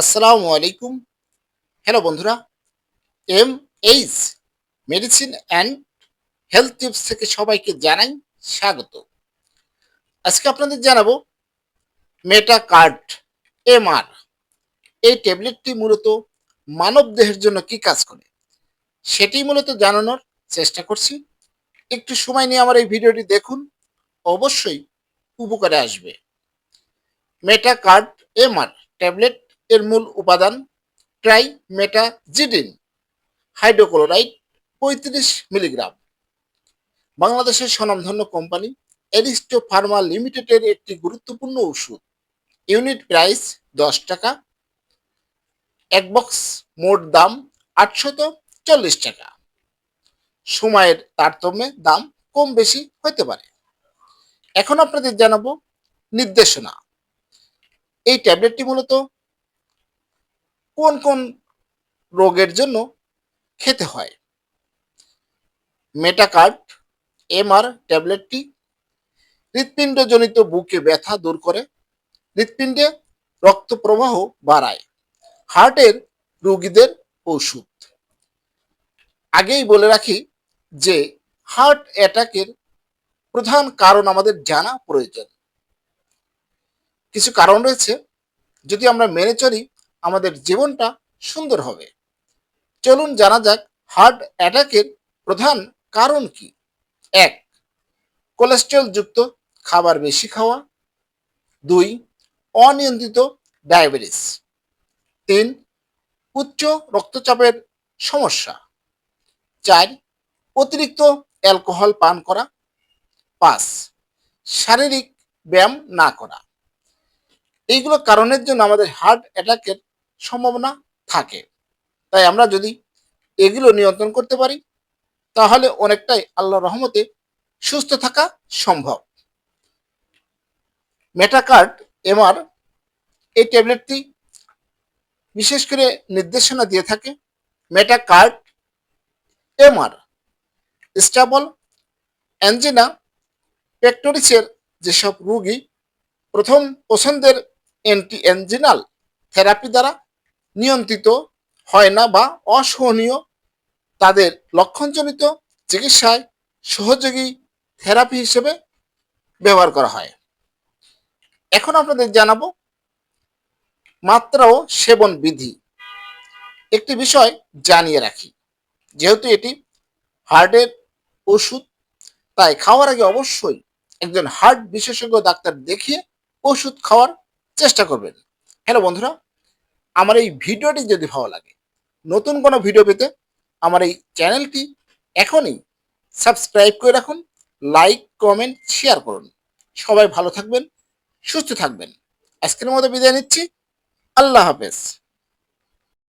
আসসালামু আলাইকুম। হ্যালো বন্ধুরা M H medicine and health tips থেকে সবাইকে জানাই স্বাগত। আজকে আপনাদের জানাব মেটা কার্ড এমআর এই ট্যাবলেটটি মূলত মানব দেহের জন্য কি কাজ করে? সেটি মূলত জানানোর চেষ্টা করছি। একটু সময় নিয়ে আমার এই ভিডিওটি দেখুন, অবশ্যই উপকারে আসবে। মেটা কার্ড এমআর ট্যাবলেট এর মূল উপাদান ট্রাই মেটাজিডিন হাইড্রোক্লোরাইড পঁয়ত্রিশ মিলিগ্রাম বাংলাদেশের স্বনামধন্য কোম্পানি এরিস্টো ফার্মা লিমিটেডের একটি গুরুত্বপূর্ণ ওষুধ। ইউনিট প্রাইস দশ টাকা। এক বক্স মোট দাম আটশত চল্লিশ টাকা। সময়ের তারতম্যে দাম কম বেশি হতে পারে। এখন আপনাদের জানাব নির্দেশনা। এই ট্যাবলেটটি মূলত কোন কোন রোগের জন্য খেতে হয়? মেটাকার্ড এমআর ট্যাবলেটটি হৃৎপিণ্ডজনিত বুকে ব্যথা দূর করে, হৃৎপিণ্ডে রক্ত প্রবাহ বাড়ায়, হার্টের রোগীদের ওষুধ। আগেই বলে রাখি যে হার্ট অ্যাটাকের প্রধান কারণ আমাদের জানা প্রয়োজন। কিছু কারণ রয়েছে, যদি আমরা মেনে চলি আমাদের জীবনটা সুন্দর হবে। চলুন জানা যাক হার্ট অ্যাটাকের প্রধান কারণ কি। এক কোলেস্ট্রল যুক্ত খাবার বেশি খাওয়া। দুই, অনিয়ন্ত্রিত ডায়াবেটিস তিন, উচ্চ রক্তচাপের সমস্যা। চার, অতিরিক্ত অ্যালকোহল পান করা। পাঁচ, শারীরিক ব্যায়াম না করা। এইগুলো কারণের জন্য আমাদের হার্ট অ্যাটাকের সম্ভাবনা থাকে। তাই আমরা যদি এগুলো নিয়ন্ত্রণ করতে পারি, তাহলে অনেকটাই আল্লাহ রহমতে সুস্থ থাকা সম্ভব। মেটাকার্ড এমআর এই ট্যাবলেটটি বিশেষ করে নির্দেশনা দিয়ে থাকে। মেটাকার্ড এমআর স্টাবল অ্যাঞ্জিনা পেক্টোরিসের যেসব রোগী, প্রথম পছন্দের অ্যান্টি অ্যাঞ্জিনাল থেরাপি দ্বারা নিয়ন্ত্রিত হয় না বা অসহনীয়। তাদের লক্ষণজনিত চিকিৎসায় সহযোগী থেরাপি হিসেবে ব্যবহার করা হয়। এখন আপনাদের জানাব মাত্রা ও সেবন বিধি। একটি বিষয় জানিয়ে রাখি, যেহেতু এটি হার্টের ওষুধ, তাই খাওয়ার আগে অবশ্যই একজন হার্ট বিশেষজ্ঞ ডাক্তার দেখিয়ে ওষুধ খাওয়ার চেষ্টা করবেন। হ্যালো বন্ধুরা আমার এই ভিডিওটি যদি ভালো লাগে, নতুন কোনো ভিডিও পেতে আমার এই চ্যানেলটি এখনই সাবস্ক্রাইব করে রাখুন লাইক কমেন্ট শেয়ার করুন। সবাই ভালো থাকবেন, সুস্থ থাকবেন। আজকের মতো বিদায় নিচ্ছি। আল্লাহ হাফেজ।